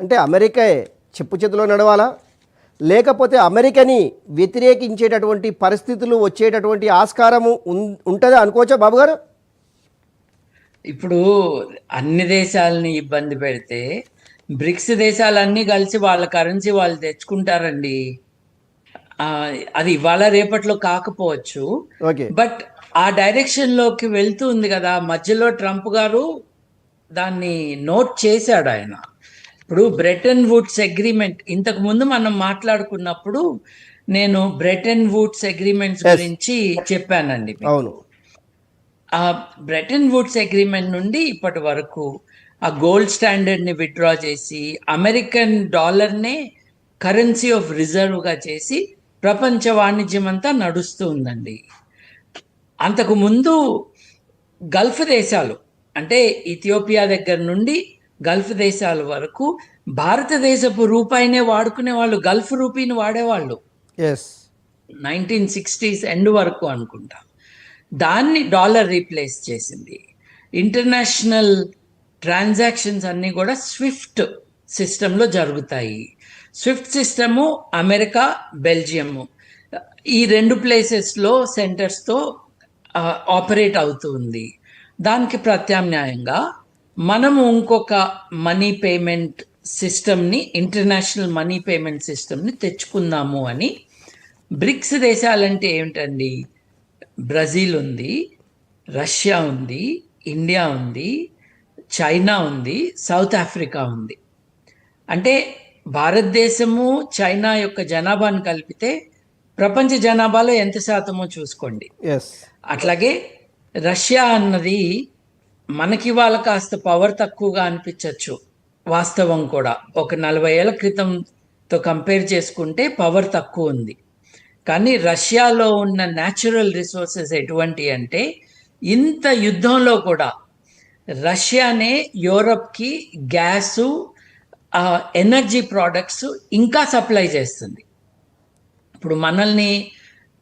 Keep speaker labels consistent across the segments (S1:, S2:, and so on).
S1: అంటే అమెరికా చెప్పు చేతిలో నడవాలా? లేకపోతే అమెరికాని వ్యతిరేకించేటటువంటి పరిస్థితులు వచ్చేటటువంటి ఆస్కారము ఉంటుందా అనుకోవచ్చా బాబు గారు
S2: ఇప్పుడు అన్ని దేశాలని ఇబ్బంది పెడితే బ్రిక్స్ దేశాలన్నీ కలిసి వాళ్ళ కరెన్సీ వాళ్ళు తెచ్చుకుంటారండి. అది ఇవాళ రేపట్లో కాకపోవచ్చు.
S1: ఓకే.
S2: బట్ ఆ డైరెక్షన్లోకి వెళ్తూ ఉంది కదా. మధ్యలో ట్రంప్ గారు దాన్ని నోట్ చేశాడు ఆయన. ఇప్పుడు బ్రెటన్ వుడ్స్ అగ్రిమెంట్ ఇంతకు ముందు మనం మాట్లాడుకున్నప్పుడు నేను బ్రెటన్ వుడ్స్ అగ్రిమెంట్స్. గురించి చెప్పానండి.
S1: అవును
S2: ఆ బ్రెటన్ వుడ్స్ అగ్రిమెంట్ నుండి ఇప్పటి వరకు ఆ గోల్డ్ స్టాండర్డ్ని విత్డ్రా చేసి అమెరికన్ డాలర్ నే కరెన్సీ ఆఫ్ రిజర్వ్గా చేసి ప్రపంచ వాణిజ్యం అంతా నడుస్తూ ఉందండి అంతకు ముందు గల్ఫ్ దేశాలు అంటే ఇథియోపియా దగ్గర నుండి గల్ఫ్ దేశాల వరకు భారతదేశపు రూపాయినే వాడుకునే వాళ్ళు గల్ఫ్ రూపీని వాడేవాళ్ళు.
S1: ఎస్
S2: నైన్టీన్ సిక్స్టీస్ ఎండ్ వరకు అనుకుంటా. దాన్ని డాలర్ రీప్లేస్ చేసింది. ఇంటర్నేషనల్ ట్రాన్సాక్షన్స్ అన్నీ కూడా స్విఫ్ట్ సిస్టంలో జరుగుతాయి. SWIFT system America Belgium. ఈ రెండు ప్లేసెస్లో సెంటర్స్తో ఆపరేట్ అవుతుంది దానికి ప్రత్యామ్నాయంగా మనము ఇంకొక మనీ పేమెంట్ సిస్టమ్ని ఇంటర్నేషనల్ మనీ పేమెంట్ సిస్టమ్ని తెచ్చుకుందాము అని బ్రిక్స్ దేశాలంటే ఏమిటండి? బ్రెజిల్ ఉంది రష్యా ఉంది ఇండియా ఉంది చైనా ఉంది సౌత్ ఆఫ్రికా ఉంది. అంటే భారతదేశము చైనా యొక్క జనాభాను కలిపితే ప్రపంచ జనాభాలో ఎంత శాతమో చూసుకోండి. అట్లాగే రష్యా అన్నది మనకి వాళ్ళ కాస్త పవర్ తక్కువగా అనిపించవచ్చు వాస్తవం కూడా. ఒక నలభై ఏళ్ళ క్రితంతో కంపేర్ చేసుకుంటే పవర్ తక్కువ ఉంది. కానీ రష్యాలో ఉన్న న్యాచురల్ రిసోర్సెస్ ఎటువంటి అంటే ఇంత యుద్ధంలో కూడా రష్యానే యూరప్కి గ్యాసు ఆ, ఎనర్జీ ప్రోడక్ట్స్ ఇంకా సప్లై చేస్తుంది. ఇప్పుడు మనల్ని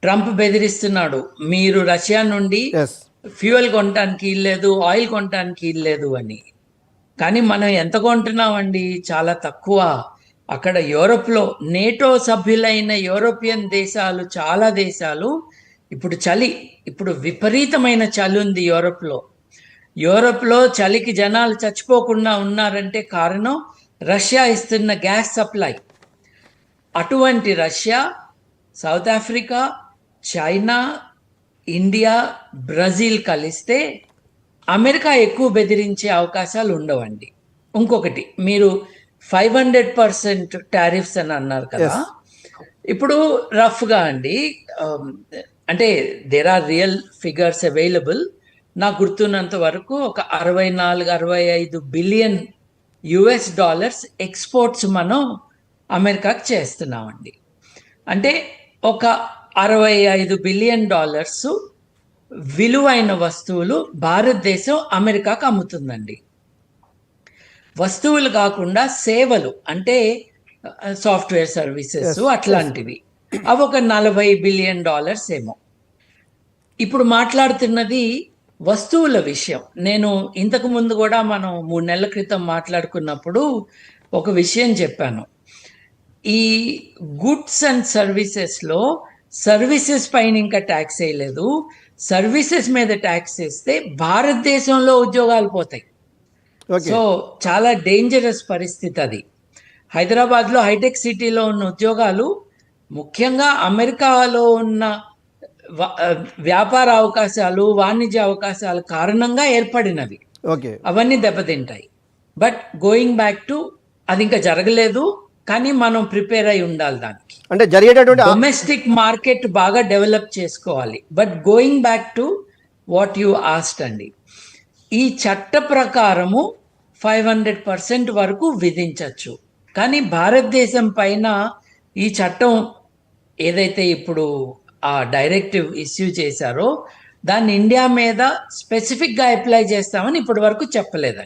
S2: ట్రంప్ బెదిరిస్తున్నాడు మీరు రష్యా నుండి ఫ్యూయల్ కొనటానికి లేదు ఆయిల్ కొనటానికి లేదు అని. కానీ మనం ఎంత కొంటున్నామండి? చాలా తక్కువ. అక్కడ యూరోప్లో నేటో సభ్యులైన యూరోపియన్ దేశాలు చాలా దేశాలు ఇప్పుడు చలి ఇప్పుడు విపరీతమైన చలి ఉంది యూరోప్లో. యూరోప్లో చలికి జనాలు చచ్చిపోకుండా ఉన్నారంటే కారణం రష్యా ఇస్తున్న గ్యాస్ సప్లై. అటువంటి Russia South Africa China India Brazil కలిస్తే అమెరికా ఎక్కువ బెదిరించే అవకాశాలు ఉండవండి. ఇంకొకటి మీరు ఫైవ్ హండ్రెడ్ పర్సెంట్ టారిఫ్స్ అని అన్నారు కదా. ఇప్పుడు రఫ్గా అండి అంటే there are real figures available నాకు గుర్తున్నంత వరకు ఒక అరవై నాలుగు అరవై ఐదు బిలియన్ యుఎస్ డాలర్స్ ఎక్స్పోర్ట్స్ మనం అమెరికాకి చేస్తున్నామండి. అంటే ఒక అరవై ఐదు బిలియన్ డాలర్స్ విలువైన వస్తువులు భారతదేశం అమెరికాకు అమ్ముతుందండి. వస్తువులు కాకుండా సేవలు అంటే సాఫ్ట్వేర్ సర్వీసెస్ అట్లాంటివి. అవి ఒక నలభై బిలియన్ డాలర్స్ ఏమో. ఇప్పుడు మాట్లాడుతున్నది వస్తువుల విషయం. నేను ఇంతకు ముందు కూడా మనం మూడు నెలల క్రితం మాట్లాడుకున్నప్పుడు ఒక విషయం చెప్పాను. ఈ గుడ్స్ అండ్ సర్వీసెస్లో సర్వీసెస్ పైన ఇంకా ట్యాక్స్ వేయలేదు. సర్వీసెస్ మీద ట్యాక్స్ వేస్తే భారతదేశంలో ఉద్యోగాలు పోతాయి. సో చాలా డేంజరస్ పరిస్థితి అది. హైదరాబాద్లో హైటెక్ సిటీలో ఉన్న ఉద్యోగాలు ముఖ్యంగా అమెరికాలో ఉన్న వ్యాపార అవకాశాలు వాణిజ్య అవకాశాల కారణంగా ఏర్పడినవి.
S1: ఓకే
S2: అవన్నీ దెబ్బతింటాయి. బట్ గోయింగ్ బ్యాక్ టు అది ఇంకా జరగలేదు. కానీ మనం ప్రిపేర్ అయి ఉండాలి దానికి.
S1: అంటే జరిగేటటువంటి
S2: డొమెస్టిక్ మార్కెట్ బాగా డెవలప్ చేసుకోవాలి. But going back to what you asked అండి. ఈ చట్ట ప్రకారము ఫైవ్ హండ్రెడ్ పర్సెంట్ వరకు విధించవచ్చు కానీ భారతదేశం పైన ఈ చట్టం ఏదైతే ఇప్పుడు ఆ డైరెక్టివ్ ఇష్యూ చేశారో దాన్ని ఇండియా మీద స్పెసిఫిక్గా అప్లై చేస్తామని ఇప్పటి వరకు చెప్పలేదండి.